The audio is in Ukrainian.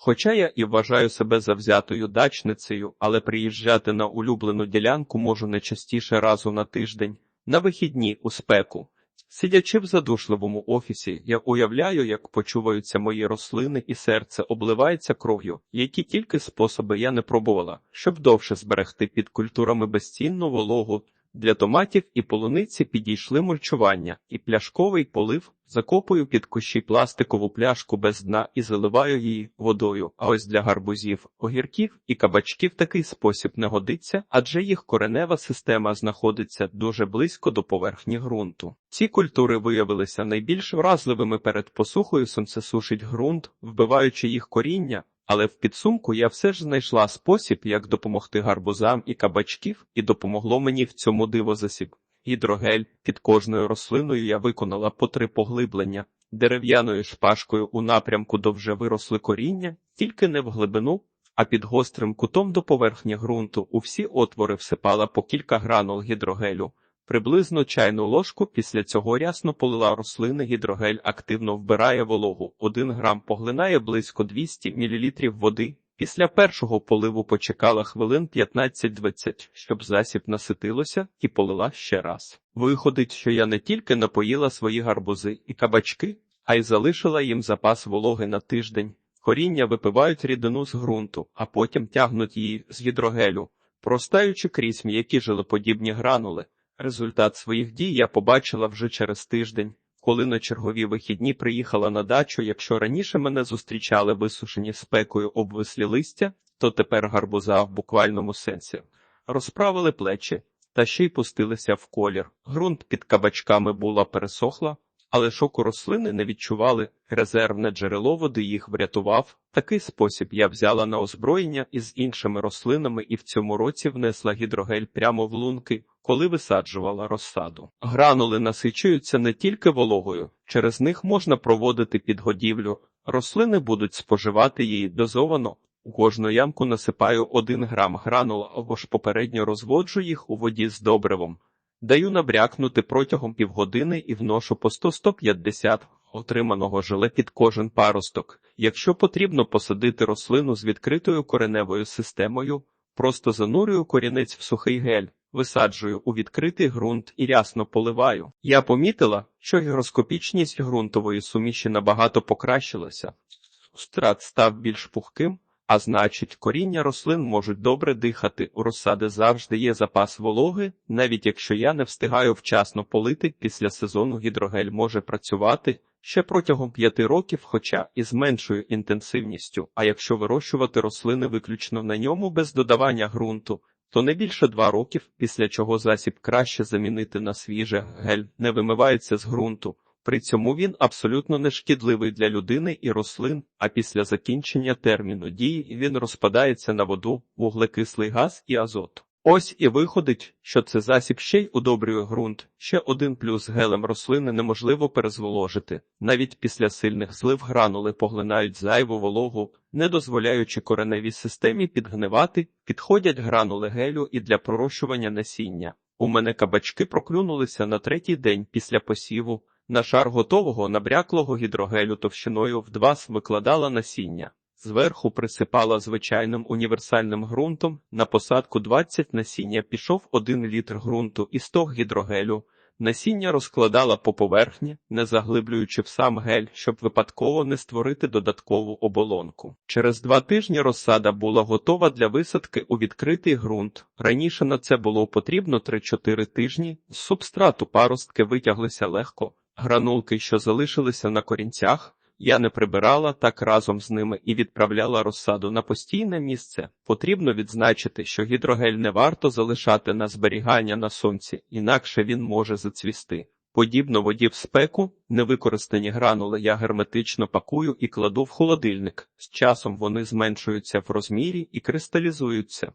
Хоча я і вважаю себе завзятою дачницею, але приїжджати на улюблену ділянку можу не частіше разу на тиждень, на вихідні у спеку. Сидячи в задушливому офісі, я уявляю, як почуваються мої рослини і серце обливається кров'ю, які тільки способи я не пробувала, щоб довше зберегти під культурами безцінну вологу. Для томатів і полуниці підійшли мульчування, і пляшковий полив закопую під кущі пластикову пляшку без дна і заливаю її водою. А ось для гарбузів, огірків і кабачків такий спосіб не годиться, адже їх коренева система знаходиться дуже близько до поверхні ґрунту. Ці культури виявилися найбільш вразливими перед посухою, сонце сушить ґрунт, вбиваючи їх коріння. Але в підсумку я все ж знайшла спосіб, як допомогти гарбузам і кабачків, і допомогло мені в цьому дивозасіб. Гідрогель під кожною рослиною я виконала по три поглиблення. Дерев'яною шпажкою у напрямку до вже виросли коріння, тільки не в глибину, а під гострим кутом до поверхні ґрунту у всі отвори всипала по кілька гранул гідрогелю. Приблизно чайну ложку після цього рясно полила рослини, гідрогель активно вбирає вологу. Один грам поглинає близько 200 мл води. Після першого поливу почекала хвилин 15-20, щоб засіб наситилося, і полила ще раз. Виходить, що я не тільки напоїла свої гарбузи і кабачки, а й залишила їм запас вологи на тиждень. Коріння випивають рідину з ґрунту, а потім тягнуть її з гідрогелю, простаючи крізь м'які жилоподібні гранули. Результат своїх дій я побачила вже через тиждень, коли на чергові вихідні приїхала на дачу. Якщо раніше мене зустрічали висушені спекою обвислі листя, то тепер гарбуза в буквальному сенсі розправили плечі та ще й пустилися в колір. Грунт під кабачками була пересохла, але шоку рослини не відчували. Резервне джерело води їх врятував. Такий спосіб я взяла на озброєння із іншими рослинами і в цьому році внесла гідрогель прямо в лунки, коли висаджувала розсаду. Гранули насичуються не тільки вологою, через них можна проводити підгодівлю. Рослини будуть споживати її дозовано. У кожну ямку насипаю 1 грам гранула або ж попередньо розводжу їх у воді з добривом. Даю набрякнути протягом півгодини і вношу по 100-150 отриманого желе під кожен паросток. Якщо потрібно посадити рослину з відкритою кореневою системою, просто занурюю корінець в сухий гель, висаджую у відкритий ґрунт і рясно поливаю. Я помітила, що гігроскопічність ґрунтової суміші набагато покращилася. Субстрат став більш пухким, а значить, коріння рослин можуть добре дихати. У розсади завжди є запас вологи, навіть якщо я не встигаю вчасно полити, після сезону гідрогель може працювати ще протягом п'яти років, хоча і з меншою інтенсивністю. А якщо вирощувати рослини виключно на ньому без додавання ґрунту, то не більше два років, після чого засіб краще замінити на свіже гель не вимивається з ґрунту. При цьому він абсолютно не шкідливий для людини і рослин, а після закінчення терміну дії він розпадається на воду, вуглекислий газ і азот. Ось і виходить, що це засіб ще й удобрює ґрунт. Ще один плюс гелем рослини неможливо перезволожити. Навіть після сильних злив гранули поглинають зайву вологу, не дозволяючи кореневій системі підгнивати, підходять гранули гелю і для пророщування насіння. У мене кабачки проклюнулися на третій день після посіву. На шар готового набряклого гідрогелю товщиною в два викладала насіння. Зверху присипала звичайним універсальним ґрунтом, на посадку 20 насіння пішов 1 літр ґрунту і 100 гідрогелю. Насіння розкладала по поверхні, не заглиблюючи в сам гель, щоб випадково не створити додаткову оболонку. Через два тижні розсада була готова для висадки у відкритий ґрунт. Раніше на це було потрібно 3-4 тижні. З субстрату паростки витяглися легко. Гранулки, що залишилися на корінцях, я не прибирала так разом з ними і відправляла розсаду на постійне місце. Потрібно відзначити, що гідрогель не варто залишати на зберігання на сонці, інакше він може зацвісти. Подібно воді в спеку, невикористані гранули я герметично пакую і кладу в холодильник. З часом вони зменшуються в розмірі і кристалізуються.